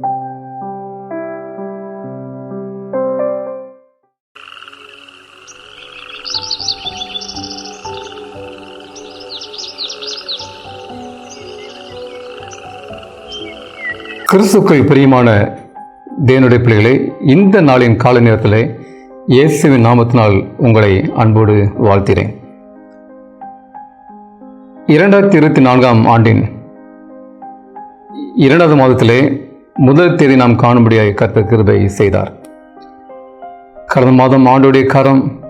கிறிஸ்துக்கள் பிரியமான தேவனுடைய பிள்ளைகளை இந்த நாளின் கால நேரத்தில் இயேசுவின் நாமத்தினால் உங்களை அன்போடு வாழ்த்திறேன் இரண்டாயிரத்தி இருபத்தி நான்காம் ஆண்டின் இரண்டாவது மாதத்திலே முதல் தேதி நாம் காணும்படியாக கத்த கிருபை செய்தார். கடந்த மாதம் ஆண்டுடைய கரம்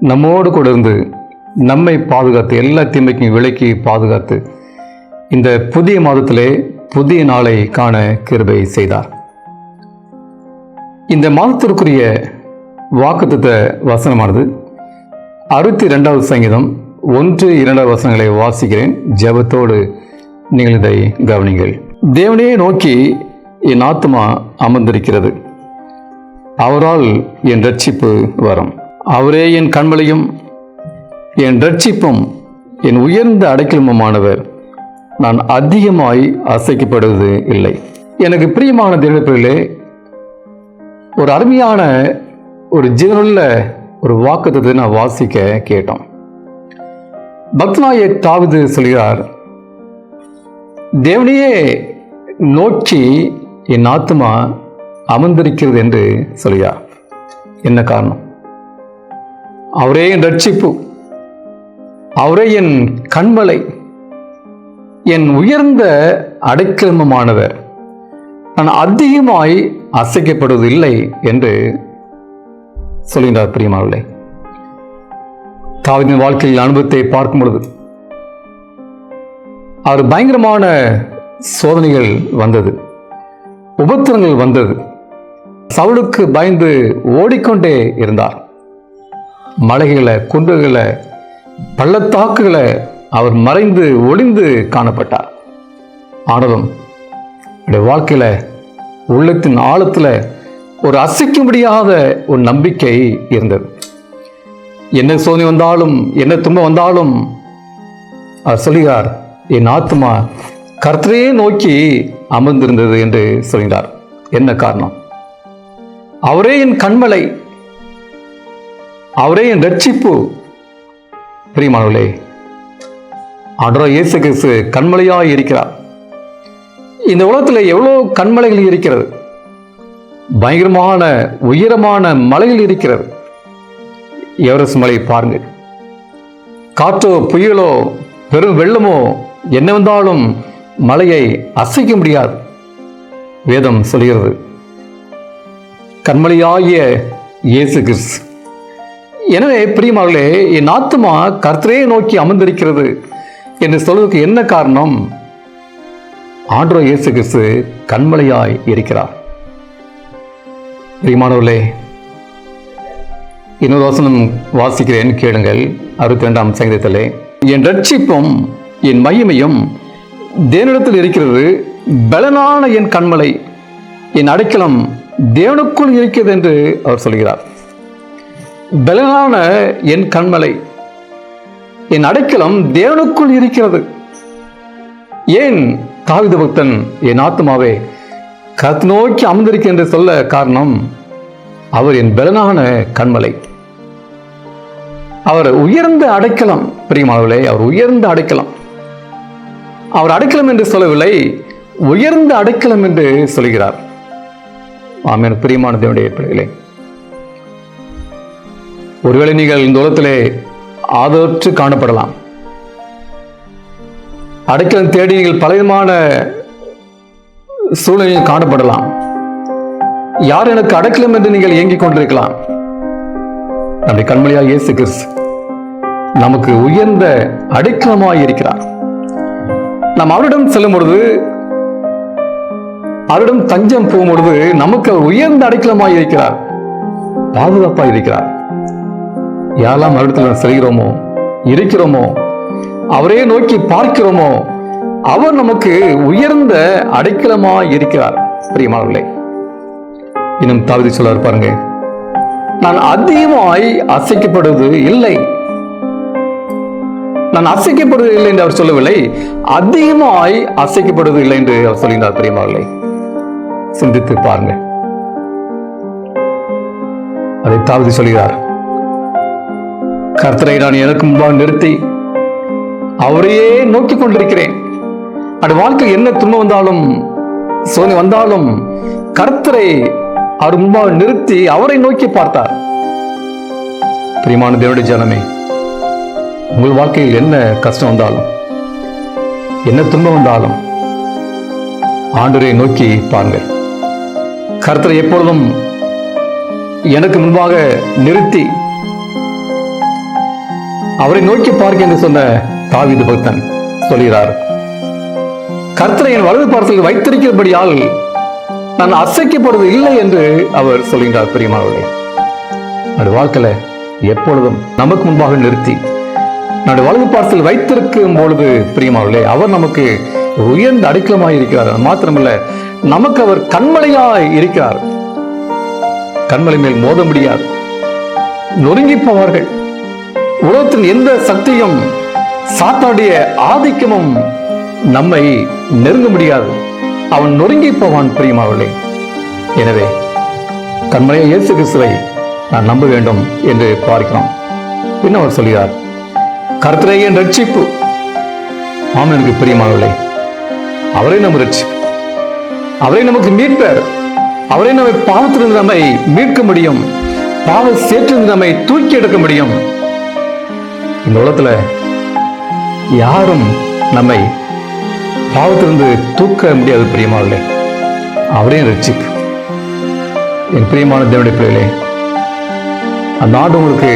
நம்மோடு கூட இருந்து நம்மை பாதுகாத்து எல்லா தீமைக்கும் விலக்கி பாதுகாத்து இந்த புதிய மாதத்திலே புதிய நாளை காண கிருபை செய்தார். இந்த மாதத்திற்குரிய வாக்குத்த வசனமானது அறுபத்தி ரெண்டாவது சங்கீதம் ஒன்று இரண்டாவது வசனங்களை வாசிக்கிறேன். ஜெபத்தோடு நீங்கள் இதை கவனிங்கள். தேவனையே நோக்கி என் ஆத்மா அமர்ந்திருக்கிறது. அவரால் என் ரட்சிப்பு வரும். அவரே என் கண்மலையும் என் ரட்சிப்பும் என் உயர்ந்த அடைக்கலமுமானவர். நான் அதிகமாய் அசைக்கப்படுவது இல்லை. எனக்கு பிரியமான தேவப்பிள்ளைகளே ஒரு அருமையான ஒரு ஜீவனுள்ள ஒரு வாக்குத்தத்தை நான் வாசிக்க கேட்டோம். பக்தநாயக் தாவது சொல்கிறார் தேவனையே நோக்கி என் ஆத்மா அமர்ந்திருக்கிறது என்று சொல்கிறார் என்ன காரணம்? அவரே என் ரட்சிப்பு. அவரே என் கண்மலை. என் உயர்ந்த அடைக்கிரமமானவர் நான் அதிகமாய் அசைக்கப்படுவதில்லை என்று சொல்கின்றார் பிரியமாவில்லை தாவிதின் வாழ்க்கையில் அனுபவத்தை பார்க்கும் பொழுது அவர் பயங்கரமான சோதனைகள் வந்தது. உபத்திரங்கள் வந்தது. சவுளுக்கு பயந்து ஓடிக்கொண்டே இருந்தார். மலைகளை குன்றுகளை பள்ளத்தாக்குகளை அவர் மறைந்து ஒளிந்து காணப்பட்டார். ஆனாலும் வாழ்க்கையில் உள்ளத்தின் ஆழத்தில் ஒரு அசைக்க முடியாத ஒரு நம்பிக்கை இருந்தது. என்ன சோதனை வந்தாலும் என்ன துன்பம் வந்தாலும் அவர் சொல்கிறார் என் ஆத்மா கர்த்தரையே நோக்கி அமர்ந்திருந்தது என்று சொல்கிறார். என்ன காரணம்? அவரே என் கண்மலை. அவரே என் ரட்சிப்பு பிரியமானவர்களே அடரோ இயேசு கிறிஸ்து கண்மலையாக இருக்கிறார். இந்த உலகத்தில் எவ்வளோ கண்மலைகள் இருக்கிறது. பயங்கரமான உயரமான மலைகள் இருக்கிறது. எவரெஸ்ட் மலை பாருங்கள். காற்றோ புயலோ பெரும் வெள்ளமோ என்ன வந்தாலும் மலையை அசைக்க முடியாது. வேதம் சொல்கிறது கண்மலையாகிய இயேசு கிறிஸ்து. எனவே பிரியமார்களே என் ஆத்மா கர்த்தரே நோக்கி அமர்ந்திருக்கிறது என்று சொல்வதற்கு என்ன காரணம்? ஆண்டோ இயேசு கிறிஸ்து கண்மலையாய் இருக்கிறார். பிரியமானவர்களே இன்னொரு வசனம் வாசிக்கிறேன் கேளுங்கள். அறுபத்தி ரெண்டாம் சங்கீதத்திலே என் ரட்சிப்பும் என் மகிமையும் தேவனிடத்தில் இருக்கிறது. பலனான என் கண்மலை என் அடைக்கலம் தேவனுக்குள் இருக்கிறது என்று அவர் சொல்கிறார். பலனான என் கண்மலை என் அடைக்கலம் தேவனுக்குள் இருக்கிறது. ஏன் தாவித பக்தன் என் ஆத்மாவே கத் நோக்கி அமர்ந்திருக்க என்று சொல்ல காரணம் அவர் என் பலனான கண்மலை. அவர் உயர்ந்த அடைக்கலம் பிரியமானவர்களே அவர் உயர்ந்த அடைக்கலம். அவர் அடைக்கலம் என்று சொல்லவில்லை உயர்ந்த அடைக்கலம் என்று சொல்கிறார். ஆமேன். பிரியமான தேவனுடைய பிள்ளைகளே ஒருவேளை நீங்கள் இந்த உலகத்திலே ஆதரற்று காணப்படலாம். அடைக்கலம் தேடி நீங்கள் பலவிதமான சூழ்நிலையில் காணப்படலாம். யார் எனக்கு அடைக்கலம் என்று நீங்கள் இயங்கிக் கொண்டிருக்கலாம்? நம்முடைய கண்மொழியாக இயேசு கிறிஸ்து நமக்கு உயர்ந்த அடைக்கலமாக இருக்கிறார். நாம் அவரிடம் செல்லும் பொழுது அவரிடம் தஞ்சம் போகும் பொழுது நமக்கு அவர் உயர்ந்த அடைக்கலமாய் இருக்கிறார் பாதுகாப்பாக இருக்கிறார். யாரெல்லாம் அவரிடத்தில் செல்கிறோமோ இருக்கிறோமோ அவரே நோக்கி பார்க்கிறோமோ அவர் நமக்கு உயர்ந்த அடைக்கலமாய் இருக்கிறார். பிரியமானவர்களே இன்னும் தாவிதி சொல்ல பாருங்க நான் அதிகமாய் அசைக்கப்படுவது இல்லை. நான் அசைக்கப்படுவதில்லை என்று அவர் சொல்லவில்லை. அதிகமாய் அசைக்கப்படுவதில்லை என்று அவர் சொல்கிறார் பிரியமானவர்களே சிந்தித்து பாருங்கள். அதை தாவது சொல்கிறார். கர்த்தரை நான் எனக்கு முன்பாக நிறுத்தி அவரையே நோக்கி கொண்டிருக்கிறேன். அது வாழ்க்கை என்ன துன்பம் வந்தாலும் சோதனை வந்தாலும் கர்த்தரை அவர் முன்பாக நிறுத்தி அவரை நோக்கி பார்த்தார். பிரியமான தேவடி ஜனமே உங்கள் வாழ்க்கையில் என்ன கஷ்டம் வந்தாலும் என்ன துன்பம் வந்தாலும் ஆண்டரை நோக்கி பாருங்கள். கர்த்தரை எப்பொழுதும் எனக்கு முன்பாக நிறுத்தி அவரை நோக்கி பார்க்க என்று சொன்ன தாவீது பக்தன் சொல்கிறார். கர்த்தரை என் வலது பார்சல் வைத்திருக்கிறபடியால் நான் அசைக்கப்படுவது இல்லை என்று அவர் சொல்கின்றார் பிரியமானவர்களே. அது வாழ்க்கையில எப்பொழுதும் நமக்கு முன்பாக நிறுத்தி நம்முடைய வலது பார்சல் வைத்திருக்கும் பொழுது பிரியமானவர்களே அவர் நமக்கு உயர்ந்த அடைக்கலமாய் இருக்கிறார். அது மாத்திரமல்ல நமக்கு அவர் கண்மலையாய் இருக்கிறார். கண்மலை மேல் மோத முடியாது. நொறுங்கி போவார்கள் உலகத்தின் எந்த சக்தியும் சாத்தாடைய ஆதிக்கமும் நம்மை நெருங்க முடியாது. அவன் நொறுங்கி போவான் பிரியமாவர்களே எனவே கண்மலையை இயேசு கிறிஸ்துவை நான் நம்ப வேண்டும் என்று பார்க்கிறோம் பின்ன அவர் சொல்கிறார் கர்த்தரே என் ரட்சிப்பு ஆம் எனக்கு பிரியமானவர்களே. அவரே நம்ம ரட்சிப்பு அவரே நமக்கு மீட்பர். அவரே நம்மை பாவத்திலிருந்து நம்மை மீட்க முடியும். பாவ சேற்றிலிருந்து நம்மை தூக்கி எடுக்க முடியும். இந்த உலகத்துல யாரும் நம்மை பாவத்திலிருந்து தூக்க முடியாது பிரியமானே அவரே ரட்சிப்பு என் பிரியமான தேவனுடைய பிள்ளைகளே அந்த ஆண்டு உங்களுக்கு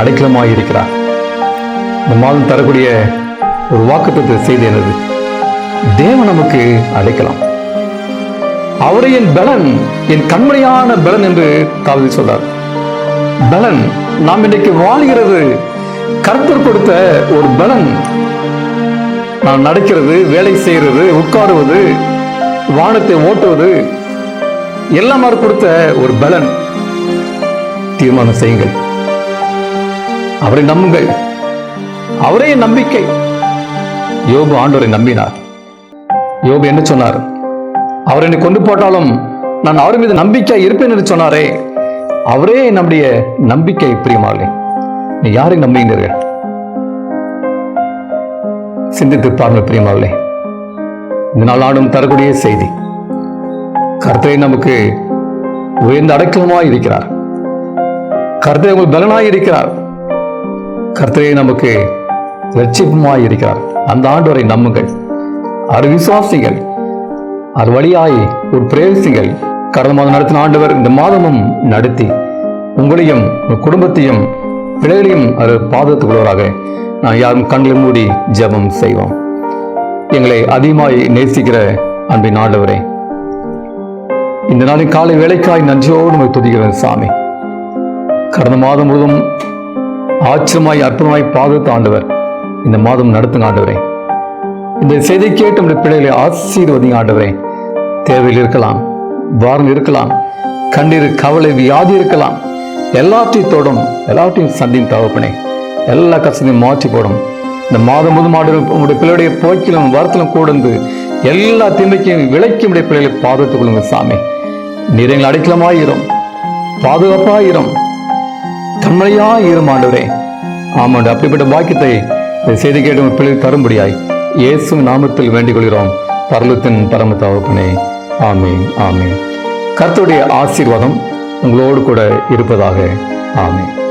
அடைக்கலமாக இருக்கிறார் இந்த மாதம் தரக்கூடிய ஒரு வாக்குத்தத்தை செய்தி என்னது தேவன் நமக்கு அடைக்கலாம் அவரை என் பலன் என் கண்மணியான பலன் என்று தாவதி சொல்றார். பலன் நாம் இன்றைக்கு வாழ்கிறது கருத்தர் கொடுத்த ஒரு பலன். நான் நடக்கிறது வேலை செய்கிறது உட்காருவது வானத்தை ஓட்டுவது எல்லாம் அவர் கொடுத்த ஒரு பலன். தீர்மானம் செய்யுங்கள். அவரை நம்புங்கள். அவரே என் நம்பிக்கை. யோபு ஆண்டோரை நம்பினார். யோபு என்ன சொன்னார்? அவர் என்னை கொண்டு போட்டாலும் நான் அவர் மீது நம்பிக்கை இருப்பேன் என்று சொன்னாரே. அவரே நம்முடைய நம்பிக்கை பிரியமாளே நீ யாரை நம்புகிறீர்கள்? சிந்தித்து பாருங்கள் பிரியமாவளே இந்த நாள் ஆடும் தரக்கூடிய செய்தி. கர்த்தரை நமக்கு உயர்ந்த அடைக்கலமாய் இருக்கிறார். கர்த்தரை உங்கள் பலனாய் இருக்கிறார். கர்த்தரை நமக்கு லட்சியமாய் இருக்கிறார் அந்த ஆண்டவரை நம்புங்கள். அது விசுவாசிகள். அது வழியாய் ஒரு பிரேசிகள். கடந்த மாதம் நடத்தின ஆண்டவர் இந்த மாதமும் நடத்தி உங்களையும் குடும்பத்தையும் பிள்ளைகளையும் அது பாதத்துக்குள்ளவராக நான் யாரும் கண்களை மூடி ஜெபம் செய்வோம். எங்களை அதிகமாய் நேசிக்கிற அன்பின் ஆண்டவரே இந்த நாளின் காலை வேலைக்காய் நன்றியோடு உங்களை துதிக்கிறேன் சாமி. கடந்த மாதம் முழுவதும் ஆச்சரியமாய் அற்புதமாய் பாதுகாத்த ஆண்டவர் இந்த மாதம் நடத்துங்க ஆண்டவரே. இந்த செய்தி கேட்டு நம்முடைய பிள்ளைகளை ஆசீர்வதிங்க ஆண்டவரே. தேவையில் இருக்கலாம் வாரம் இருக்கலாம் கண்ணீர் கவலை வியாதி இருக்கலாம். எல்லாத்தையும் தொடும் எல்லாத்தையும் சந்தியும் தகப்பனே. எல்லா கஷ்டத்தையும் மாற்றி போடும். இந்த மாதம் முது மாடு உங்களுடைய பிள்ளையுடைய போக்கிலும் வருத்தலும் கூடந்து எல்லா தீமைக்கும் விலைக்கு உடைய பிள்ளைகளை பாதுகாத்துக் கொள்ளுங்க சாமி. நீர் அடைக்கலமாயிரும் பாதுகாப்பாயிரும் கண்மலையாயிரும் ஆண்டவரே. ஆமாண்டு அப்படிப்பட்ட பாக்கியத்தை செய்தி கேட்டு உங்கள் பிள்ளை தரும்படியாய் இயேசு நாமத்தில் வேண்டிக் கொள்கிறோம் பரலத்தின் பரம தகப்பனே ஆமீன் ஆமீன். கர்த்தருடைய ஆசீர்வாதம் உங்களோடு கூட இருப்பதாக ஆமீன்.